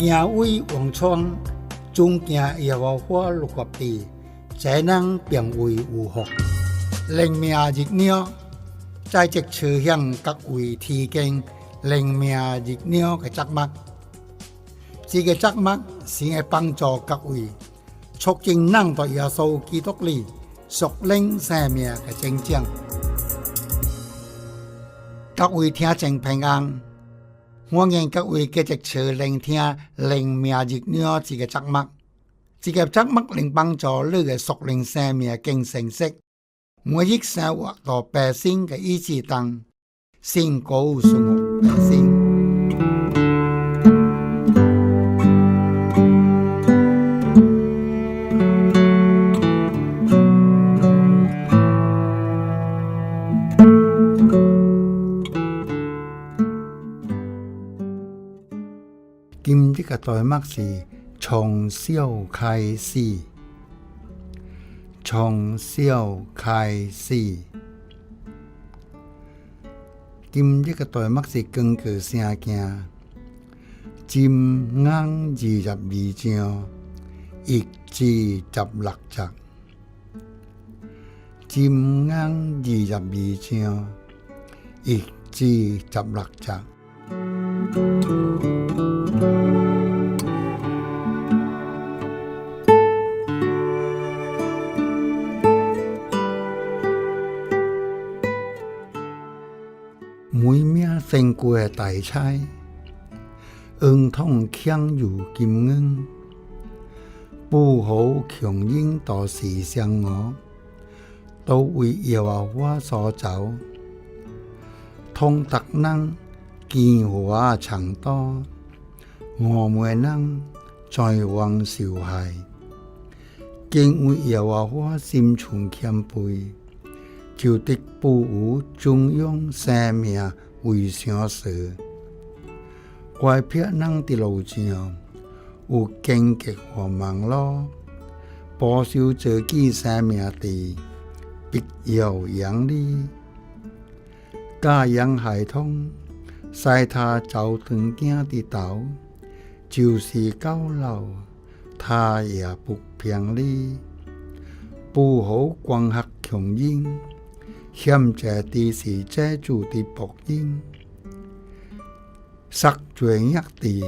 行为王创，尊敬耶和华律法地，才能变为有福。灵命日鸟，在即朝向各位提供灵命日鸟嘅责物。这个责物是会帮助各位促进人在耶稣基督里属灵生命嘅增长。各位听众平安，欢迎各位继续收聆听灵命日鸟这个责物。这个责物能帮助你嘅属灵生命更成熟。每日生活到百姓嘅意志当，先告诉我百姓。今日嘅題目是從小开始，从小开始。今日嘅題目是根據聖經，箴言二十二章一至十六節，箴言二十二章一至十六節。每名升过大差，恩通强如金恩，不好强人多是相我，都为耶和华所走，通达人见华长多，我们人在往受害，敬畏耶和华心存谦卑。就得不无中央生命为啥事，怪别人的路上有荆棘和忙碌，保守自己生命的必要养理，教养孩童，使他走长行的道，就是高楼，他也不偏离，不好光学强音。欠债的是债主的报应，杀罪恶的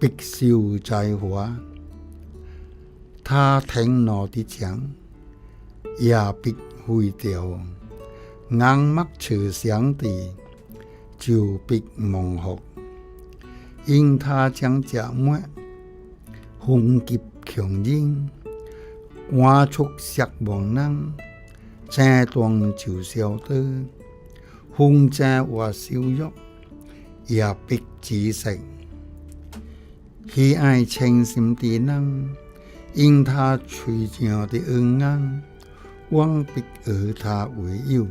必受灾祸。他听怒的枪也必毁掉，硬目慈祥的就必蒙福，因他将折磨攻击强人，赶出杀亡人。这段就晓得，风灾或羞辱也必止息。喜爱诚心的人，因他垂降的恩安，往必与他为友。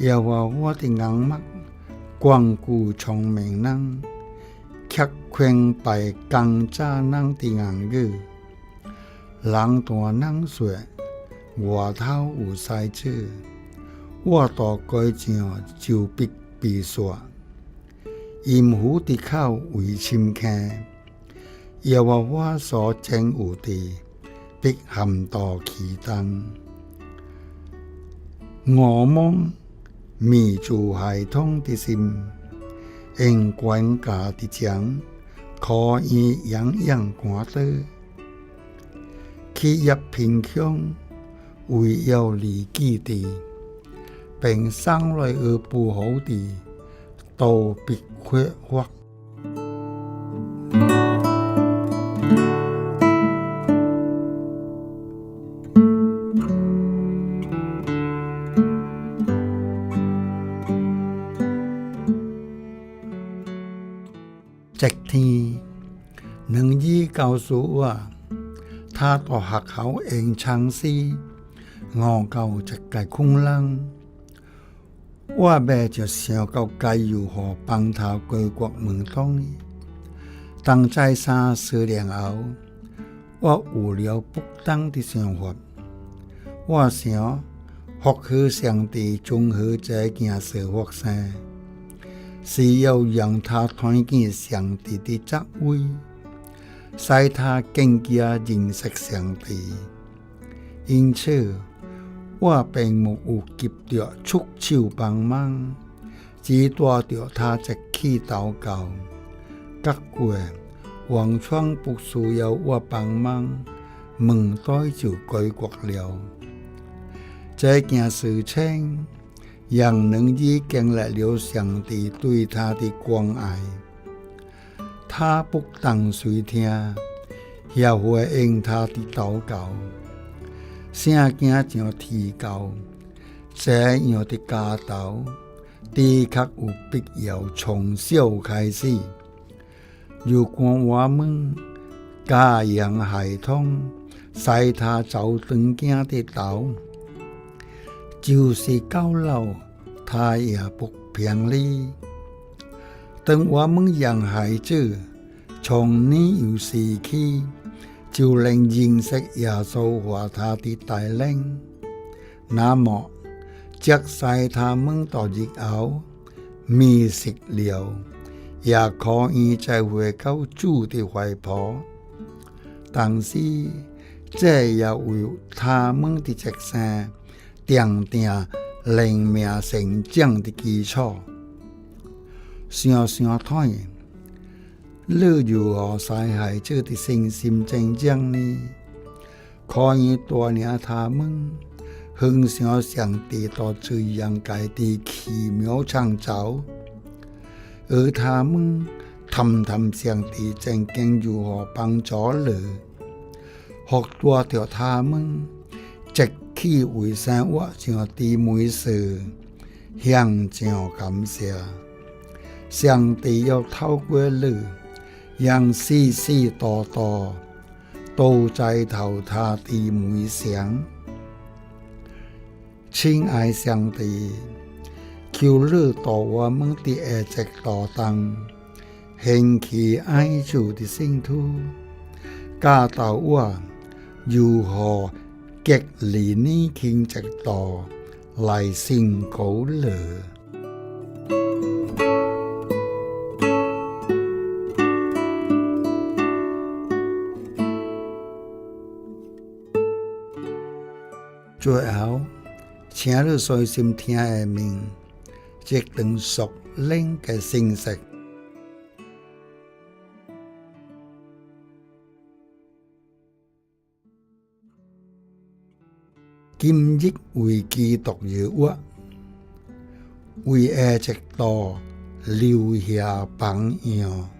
耶和华的眼目光顾聪明人，却劝败刚渣人的言语。人大人说。外头有塞子，我大改正就必被杀。淫妇的口为深坑，耶和华所憎恶的必含到其中。我们迷住孩童的心，因管家的讲，可以养养肝得，去入贫穷。为要离己的，并生来而不好的，都必缺乏。昨天，能医告诉我，他到学校应尝试。我到一个空人，我买就想到该如何帮他归国门当。当再三思量后，我有了不当的想法。我想，或许上帝综合这件事发生，是要让他看见上帝的作为，使他更加认识上帝。因此，我并没有急着出手帮忙，只带着他一起祷告。结果，王川不需要我帮忙，问题就解决了。这件事情。让人已经历了上帝对他的关爱，他不但随听，也回应他的祷告。圣经就提高，这样的家道的确有必要从小开始。如果我们教养孩童，使他走正经的道。就是到老，他也不偏离。等我们养孩子从年幼时起就能认识耶稣和他的带领，那么即使他们到日后迷失了，也可以再回到主的怀抱。但是这也为他们的出生。奠定灵命成长的基础。想想看，你如何使孩子的信心增长呢？可以带领他们分享上帝到这样界的奇妙创造，而他们谈谈上帝曾经如何帮助你，学多着他们。直起为生活上的每事，向上感谢。上帝要透过你， ยังซี่ซี่ต่อต่อโตใจเถาทาตีหมุยเสียงชิงไอเสียงตีคิวลือต่อว่ามึงตีแอเจกต่อตังเฮงขี่ไอจูติสิงทูกาต่าว่าอยู่หอเก็กหลีนี่คิงจากต่อไหลสิ่งเขาเหลือ 请你细心听下面这段熟练嘅信息。今日为基督而活，为爱直道留下榜样。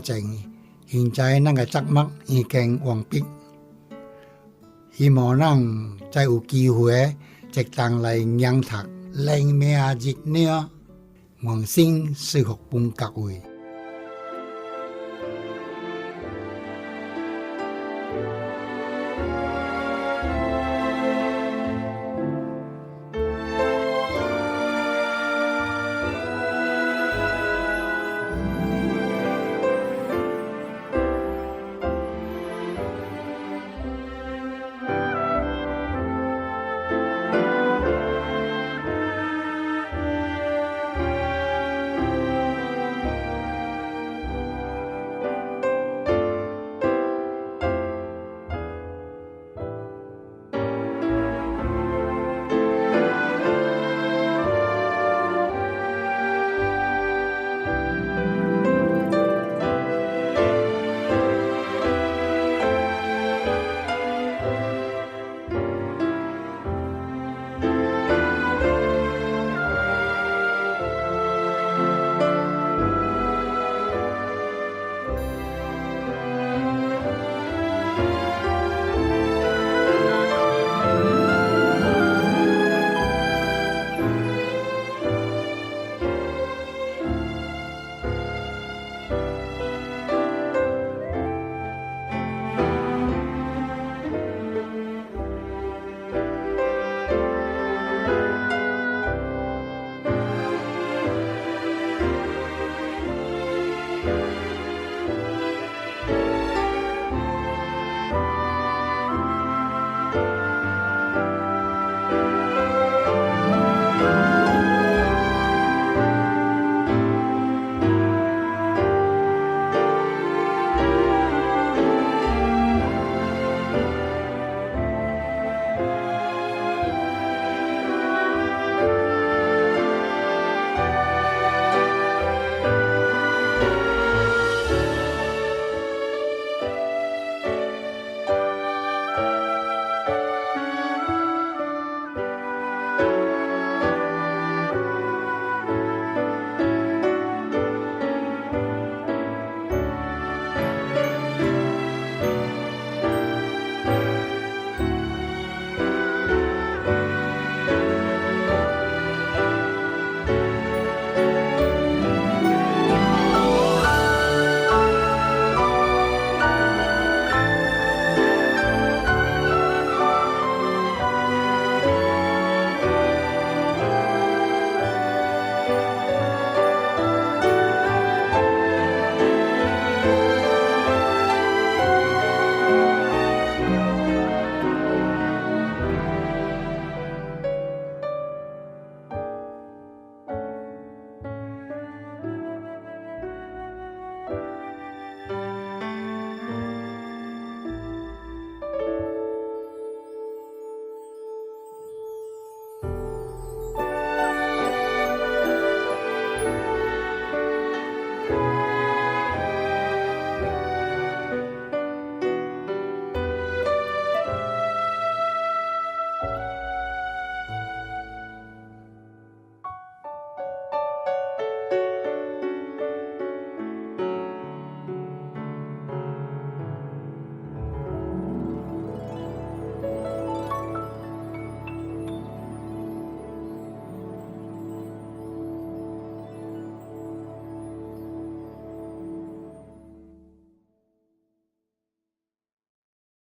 位听众，现在那个节目已经完毕，希望咱再有机会。再当来仰读灵命热鸟，望星祝福本各位。